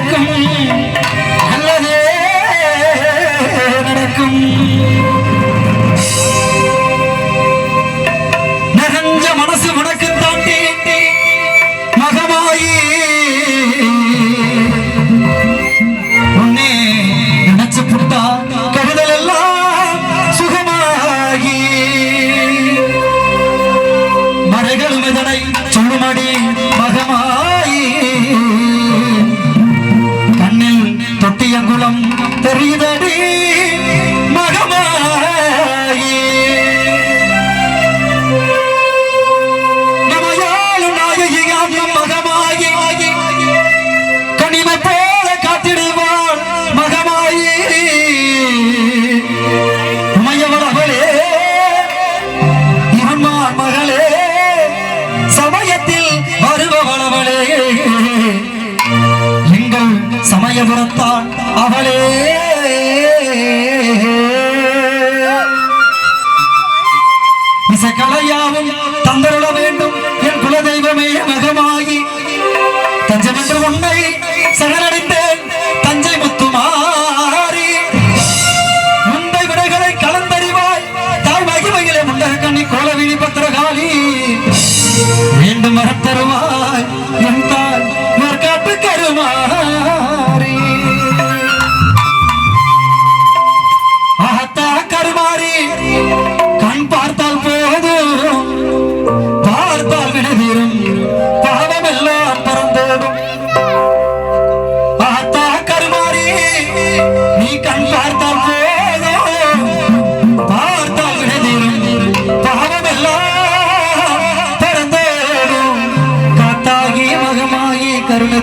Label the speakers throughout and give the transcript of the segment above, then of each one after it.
Speaker 1: நடக்கும். நல்லதே நடக்கும். பார்த்தான் அவளே. இசைக்கலையாவும் தந்தருள வேண்டும். என் குலதெய்வமே மகமாகி தஞ்சமென்று உன்னை சரணடைந்தேன். தஞ்சை முத்துமாறி. முந்தை விடைகளை கலந்தறிவாய். தாய் மகிமையிலே முந்தை கண்ணி கோலவிழி பத்திரகாளி. மீண்டும் வரத்தருவாய். என்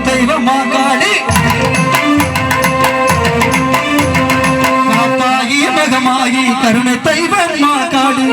Speaker 1: தெய்வமா காளி? தாயி மகமாயி கருணை தெய்வமா காளி?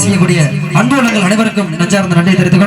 Speaker 1: செய்யக்கூடிய அன்பு உள்ளங்கள் அனைவருக்கும் நஞ்சார்ந்த நன்றி தெரிவித்துக்